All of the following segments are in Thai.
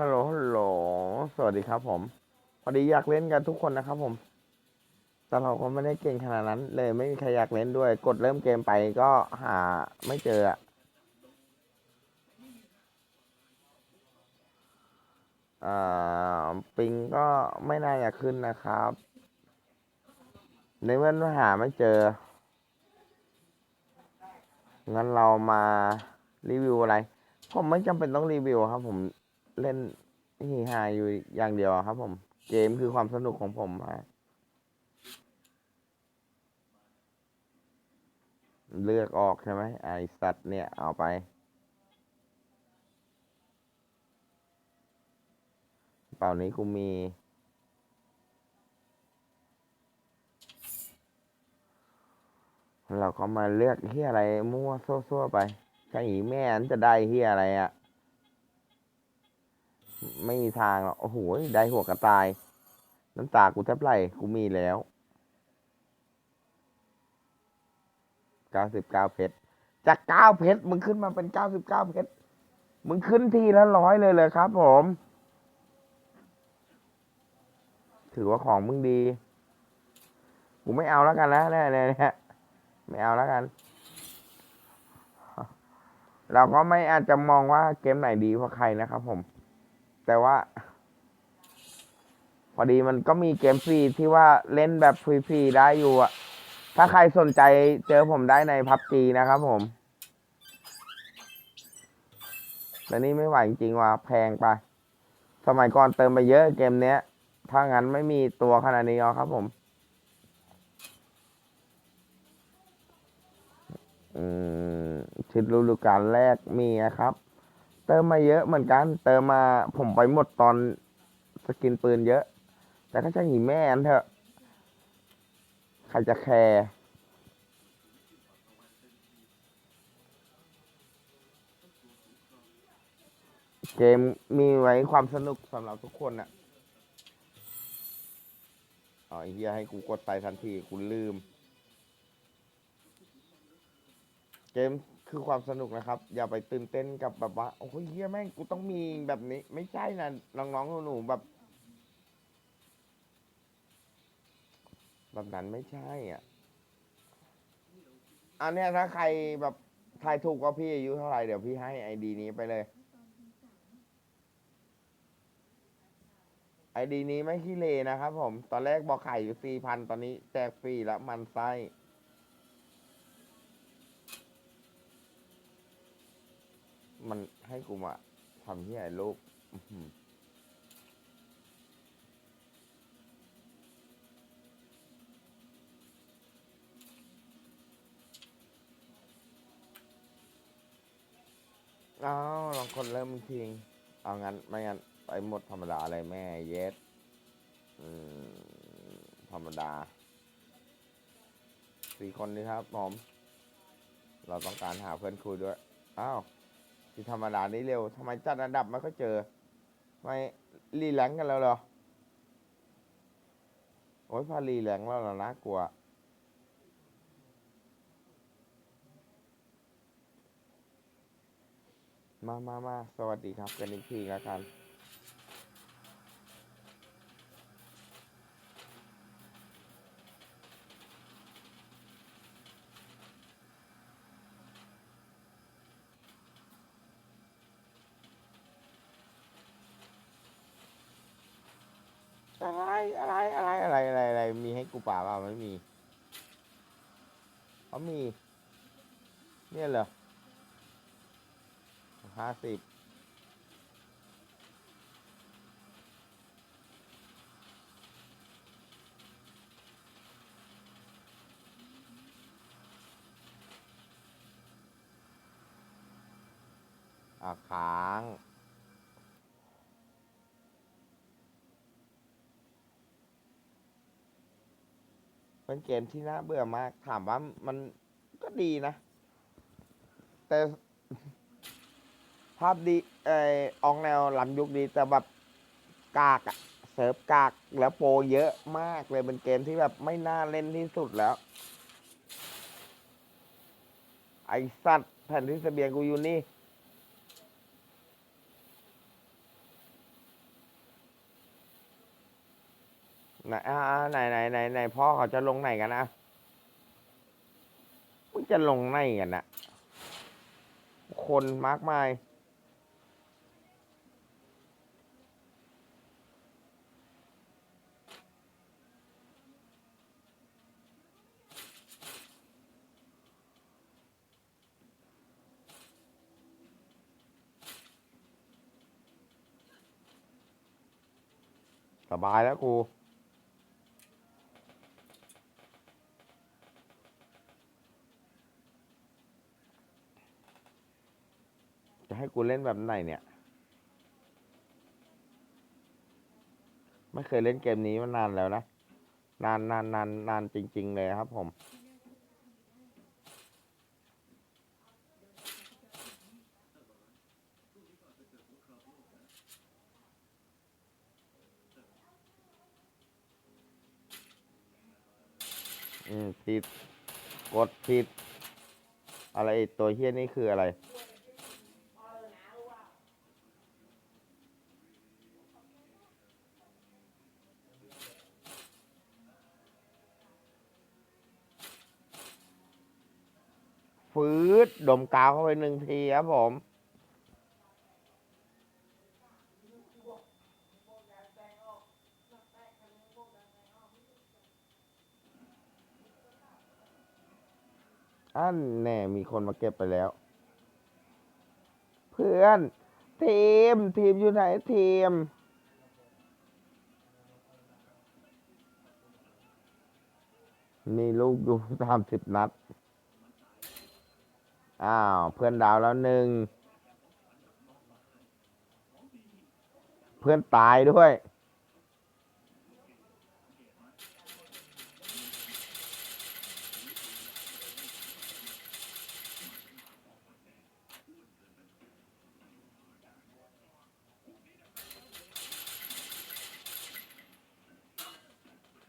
ฮัลโหลฮัลโหลสวัสดีครับผม พอดีอยากเล่นกันทุกคนนะครับผมแต่เราก็ไม่ได้เก่งขนาดนั้น เลยไม่มีใครอยากเล่นด้วย กดเริ่มเกมไปก็หาไม่เจออะอ่าปิงก็ไม่น่าจะขึ้นนะครับ ในเมื่อหาไม่เจอ งั้นเรามารีวิวอะไร ผมไม่จำเป็นต้องรีวิวครับผม เล่นฮีฮาอยู่อย่างเดียวครับผม เกมคือความสนุกของผมฮะเลือกออกใช่ไหมไอสัตว์เนี่ย เอาไป เป่านี้กูมีเราก็มาเลือกเฮียอะไรมั่วซั่วๆไปถ้าอีแม่นจะได้เฮียอะไรอะ่ะ ไม่มีทางหรอกโอ้โหได้หัวกระต่าย น้ำตากูแทบไหลกูมีแล้วเก้าสิบเก้าเพชรจากเก้าเพชรมึงขึ้นมาเป็นเก้าสิบเก้าเพชรมึงขึ้นทีละร้อยเลยเลยครับ ผม ถือว่าของมึงดี กูไม่เอาแล้วกันนะเนี่ยเนี่ยเนี่ยไม่เอาแล้วกัน เราก็ไม่อาจจะมองว่าเกมไหนดีกว่าใครนะครับผม แต่ว่า พอดีมันก็มีเกมฟรีที่ว่าเล่นแบบฟรีๆได้อยู่อะถ้าใครสนใจเจอผมได้ในพับจีนะครับผมแต่นี่ไม่ไหวจริงๆว่ะแพงไป สมัยก่อนเติมไปเยอะเกมเนี้ย ถ้างั้นไม่มีตัวขนาดนี้หรอครับผมอืมชิดฤดูกาลแรกมีนะครับ เติมมาเยอะเหมือนกัน เติมมาผมไปหมดตอนสกินปืนเยอะ แต่ก็ช่างหีแม่นเถอะ ใครจะแคร์เกมมีไว้ความสนุกสำหรับทุกคนอะอ๋อไอ้เฮียให้กูกดไปทันทีกูลืม เกม คือความสนุกนะครับ อย่าไปตื่นเต้นกับแบบว่าโอ้ยเฮียแม่งกูต้องมีแบบนี้ ไม่ใช่นะน้องๆหนูๆแบบ แบบนั้นไม่ใช่อะอันเนี้ยถ้าใครแบบทายถูกว่าพี่อายุเท่าไหร่เดี๋ยวพี่ให้ไอดีนี้ไปเลยไอดีนี้ไม่ขี้เลนะครับผม ตอนแรกบอกไขายอยู่สี่พันตอนนี้แจกฟรีแล้วมันไส้ มันให้กูมาทำที่ไหนรูปอื้อหืออ้าวลองคนเริ่มทิ้งเอางั้น ไม่งั้น ไปหมดธรรมดาอะไรแม่เยสอืมธรรมดา สี่คนนี้ครับผม เราต้องการหาเพื่อนคุยด้วย อ้าว ที่ธรรมดานี้เร็วทำไมจัดอันดับไม่ค่อยเจอ ไม่รีแลงกันแล้วเหรอ โอ้ยพอรีแลงแล้วเหรอนะกลัวมามามาสวัสดีครับ กันอีกทีแล้วกัน อะไรอะไรอะไรอะไรอะไรอะไรมีให้กูป่าเปล่าไม่มีเขามี เนี่ยเหรอห้าสิบอะค้าง เป็นเกมที่น่าเบื่อมาก ถามว่ามันก็ดีนะ แต่ภาพดีเออออกแนวล้ำยุคดีแต่แบบกากอะเซิร์ฟกากแล้วโปรเยอะมากเลยเป็นเกมที่แบบไม่น่าเล่นที่สุดแล้ว ไอสัตว์แผ่นที่เสบียงกูอยู่นี่ ไหนอ่าไหนไหนไหนไหนพ่อเขาจะลงไหนกันนะมึงจะลงไหนกันนะคนมากมายสบายแล้วกู จะให้กูเล่นแบบไหนเนี่ย ไม่เคยเล่นเกมนี้มานานแล้วนะ นานนานนานนานจริง ๆ เลยครับผมอืมผิด กดผิด อะไรตัวเฮี้ยนี่คืออะไร ฟืดดมกาวเข้าไปหนึ่งทีครับผม อันแน่มีคนมาเก็บไปแล้ว เพื่อน ทีม ทีมอยู่ไหนทีมมีลูกอยู่สามสิบนัด อ้าว เพื่อนดาวแล้วหนึ่ง เพื่อนตายด้วย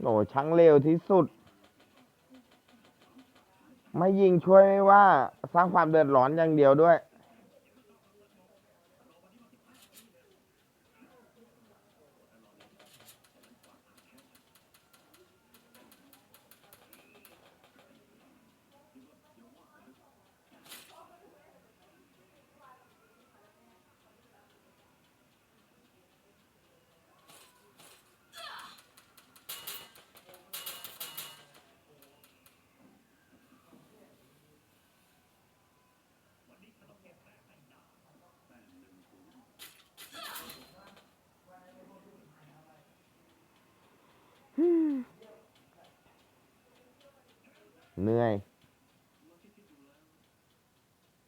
โอ้ช่างเร็วที่สุด ไม่ยิงช่วยไม่ว่า สร้างความเดือดร้อนอย่างเดียวด้วย เหนื่อย